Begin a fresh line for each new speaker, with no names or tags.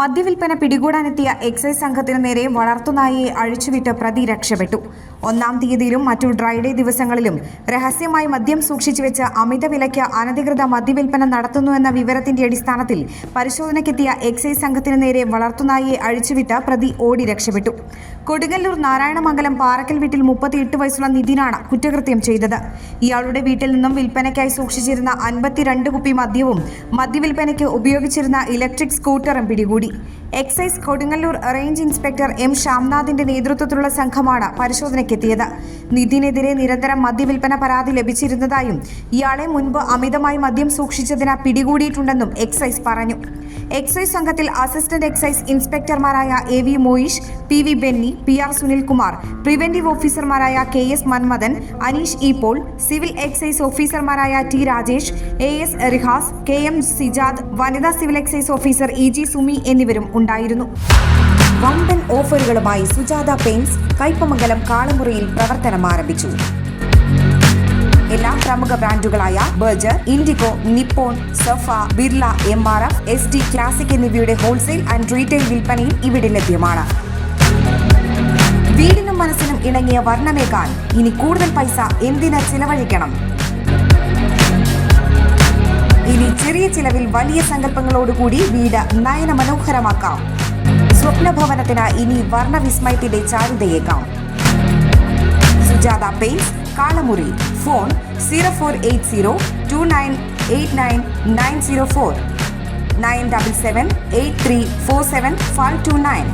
മദ്യവിൽപ്പന പിടികൂടാനെത്തിയ എക്സൈസ് സംഘത്തിന് നേരെ വളർത്തുനായയെ അഴിച്ചുവിട്ട് പ്രതി രക്ഷപ്പെട്ടു. ഒന്നാം തീയതിയിലും മറ്റു ഡ്രൈഡേ ദിവസങ്ങളിലും രഹസ്യമായി മദ്യം സൂക്ഷിച്ചു വെച്ച് അമിത വിലയ്ക്ക് അനധികൃത മദ്യവിൽപ്പന നടത്തുന്നുവെന്ന വിവരത്തിന്റെ അടിസ്ഥാനത്തിൽ പരിശോധനയ്ക്കെത്തിയ എക്സൈസ് സംഘത്തിന് നേരെ വളർത്തുനായയെ അഴിച്ചുവിട്ട് പ്രതി ഓടി രക്ഷപ്പെട്ടു. കൊടുങ്ങല്ലൂർ നാരായണമംഗലം പാറക്കൽ വീട്ടിൽ മുപ്പത്തിയെട്ട് വയസ്സുള്ള നിതിനാണ് കുറ്റകൃത്യം ചെയ്തത്. ഇയാളുടെ വീട്ടിൽ നിന്നും വിൽപ്പനയ്ക്കായി സൂക്ഷിച്ചിരുന്ന അൻപത്തിരണ്ട് കുപ്പി മദ്യവും മദ്യവിൽപ്പനയ്ക്ക് ഉപയോഗിച്ചിരുന്ന ഇലക്ട്രിക് സ്കൂട്ടറും പിടികൂടി. Excise Kodungallur range inspector M ശ്യാംനാഥിന്റെ നേതൃത്വത്തിലുള്ള സംഘമാണ് പരിശോധനയ്ക്കെത്തിയത്. നിതിനെതിരെ നിരന്തരം മദ്യവിൽപ്പന പരാതി ലഭിച്ചിരുന്നതായും ഇയാളെ മുൻപ് അമിതമായി മദ്യം സൂക്ഷിച്ചതിന് പിടികൂടിയിട്ടുണ്ടെന്നും എക്സൈസ് പറഞ്ഞു. എക്സൈസ് സംഘത്തിൽ assistant excise ഇൻസ്പെക്ടർമാരായ A V Moyish P V Benny P R Sunilkumar preventive ഓഫീസർമാരായ K S Manmathan Aneesh E Paul civil excise ഓഫീസർമാരായ T Rajesh A S Rihas K M Sijad വനിതാ civil excise officer E G Sumi എന്നിവരും ഉണ്ടായിരുന്നു. വമ്പൻ ഓഫറുകളുമായി Sujatha paints Kaipamangalam കാളമുറിയിൽ പ്രവർത്തനം ആരംഭിച്ചു. എല്ലാ പ്രമുഖ ബ്രാൻഡുകളായ Berger Indigo Nippon Safa Birla M R F S D classic എന്നിവയുടെ ഹോൾസെയിൽ ആൻഡ് റീറ്റെയിൽ വിൽപ്പനയും ഇവിടെ ലഭ്യമാണ്. വീടിനും മനസ്സിനും ഇണങ്ങിയ വർണമേകാൻ ഇനി കൂടുതൽ പൈസ എന്തിന് ചിലവഴിക്കണം? ചെറിയ ചിലവിൽ വലിയ സങ്കല്പങ്ങളോടുകൂടി വീട് നയന മനോഹരമാക്കാം സ്വപ്നഭവനത്തിന് ഇനി വർണവിസ്മയത്തിന്റെ ചാരുതയേക്കാം. Sujatha paints Kalamuri. Phone zero four eight zero two nine eight nine nine zero four. Nine double seven eight three four seven five two nine.